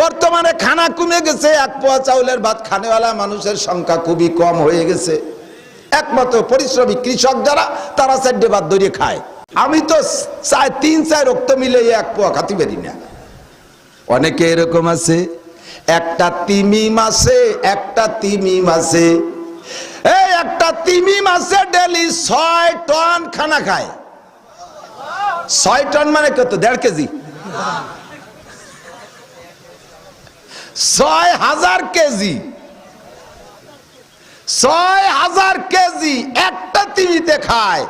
বর্তমানে খানা কমে গেছে, এক পোয়া চাউলের ভাত খানেওয়ালা মানুষের সংখ্যা খুবই কম হয়ে গেছে। একমাত্র পরিশ্রমী কৃষক যারা, তারা চারটে ভাত ধরিয়ে খায়। আমি তো চাই তিন চার রক্ত মিলে এক পোয়া খাতি পারি না। অনেকে এরকম আছে, একটা তিমি মাসে, একটা তিমি মাসে। এই একটা তিমি মাসে ডেলি ছয় টন খানা খায়। ছয় টন মানে কত? দেড় কেজি? ছয় হাজার কেজি। ছয় হাজার কেজি একটা তিমিতে খায়।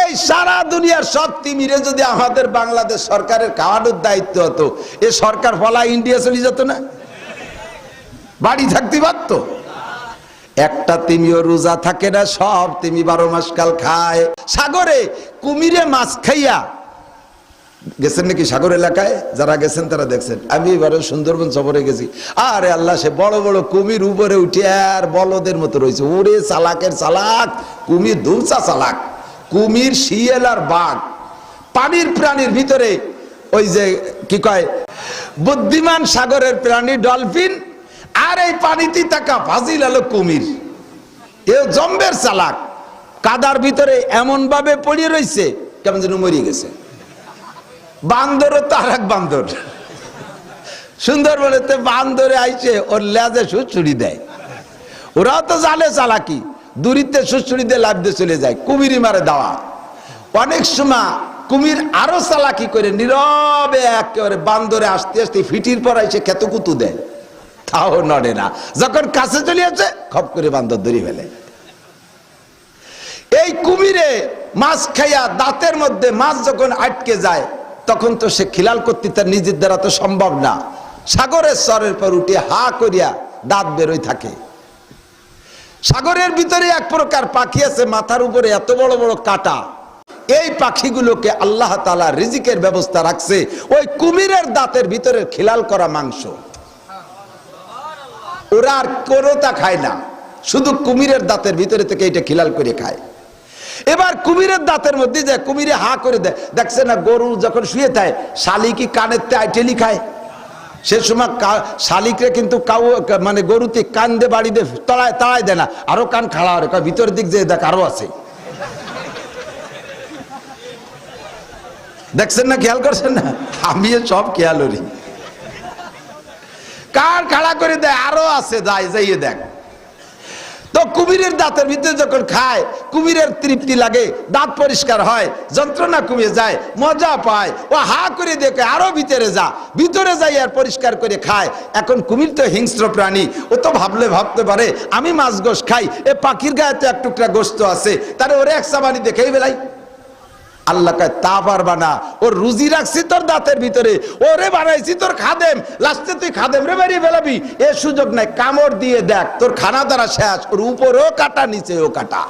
এই সারা দুনিয়ার সব তিমিরে যদি আমাদের বাংলাদেশ সরকারের খাওয়ানোর দায়িত্ব হতো, এ সরকার ফলা ইন্ডিয়া চলে যেত না? বাড়ি থাকতে পারতো? একটা তিমিও রোজা থাকে না, সব তিমি বারো মাস কাল খায়। সাগরে কুমিরে মাছ খাইয়া গেছেন নাকি সাগর এলাকায়? যারা গেছেন তারা দেখছেন। আমি এবারে সুন্দরবন সফরে গেছি। আরে আল্লাহ, সে বড় বড় কুমির উপরে উঠে আর বলদের মতো রয়েছে। ওরে চালাকের চালাক, কুমির দুলচা চালাক, কুমির শিয়াল আর বাঘ। পানির প্রাণীর ভিতরে ওই যে কি কয়, বুদ্ধিমান সাগরের প্রাণী ডলফিন, আর এই পানিতে থাকা ফাজিল আলো কুমির। এ জম্বের চালাক, কাদার ভিতরে এমন ভাবে পড়িয়ে রয়েছে, কেমন যেন মরিয়ে গেছে। বান্দরও তো আর এক বান্দর। সুন্দরবনেতে বান্দরে আইছে, ওর লেজে সুচুরি দেয়। ওরাও তো জানে চালাকি, দূরিতে সুচুরি দিয়ে লাভ দিয়ে চলে যায়, কুমিরি মারে দেওয়া। অনেক সময় কুমির আরও চালাকি করে, নীরবে একেবারে বান্দরে আসতে আসতে ফিটির পর খেত কুতু দেয়। তাও নড়ে না। যখন কাছে চলে খপ করে বান্দর ধরে ফেলে। এই কুমিরে মাছ খাইয়া দাঁতের মধ্যে মাছ যখন আটকে যায় তখন তো সে খিলাল করতে তার নিজের দ্বারা তো সম্ভব না। সাগরের স্বরের পর উঠে হা করিয়া দাঁত বেরোয় থাকে। সাগরের ভিতরে এক প্রকার পাখি আছে, মাথার উপরে এত বড় বড় কাটা। এই পাখিগুলোকে আল্লাহ তালা রিজিকের ব্যবস্থা রাখছে। ওই কুমিরের দাঁতের ভিতরে খিলাল করা মাংস। ওরা আর কোনোটা খায় না। শুধু কুমিরের দাঁতের ভিতরে থেকে এটা খিলাল করে খায়। এবার কুমিরের দাঁতের মধ্যে যায় কুমিরে হা করে দেয়, দেখছে না গরু যখন শুয়ে থাকে কানের আইটেলি খায়? সে সময় শালিকরে কিন্তু কাউ মানে গরুতে কান দিয়ে বাড়ি দিয়ে তলায় তাড়ায় দেয় না। আরও কান খাড়া কয় ভিতরের দিক যে দেখ, আরও আছে। দেখছেন না, খেয়াল করছেন না? আমি সব খেয়াল করি। কান খাড়া করে দেয়, আরও আছে, যাই, যাইয়ে দেখ। তো কুমিরের দাঁতের ভিতরে যখন খায়, কুমিরের তৃপ্তি লাগে, দাঁত পরিষ্কার হয়, যন্ত্রণা কমে যায়, মজা পায়, ও হা করে দেখে আরও ভিতরে যা, ভিতরে যাই আর পরিষ্কার করে খায়। এখন কুমির তো হিংস্র প্রাণী, ও তো ভাবলে ভাবতে পারে, আমি মাছ গোশ খাই, এ পাখির গায়ে তো এক টুকরা গোস্ত আছে, তারে ওরে এক সাবানি দেখেই বেলাই আল্লাহ কয় তা পারবা না। ওর রুজি রাখছি তোর দাঁতের ভিতরে, ওরে বানাইছি তোর খাদেম, লাস্টে তুই খাদেম রে বেরিয়ে ফেলাবি। এ সুযোগ নাই, কামড় দিয়ে দেখ, তোর খানা দ্বারা শেষ, ওর উপরেও কাটা, নিচেও কাটা।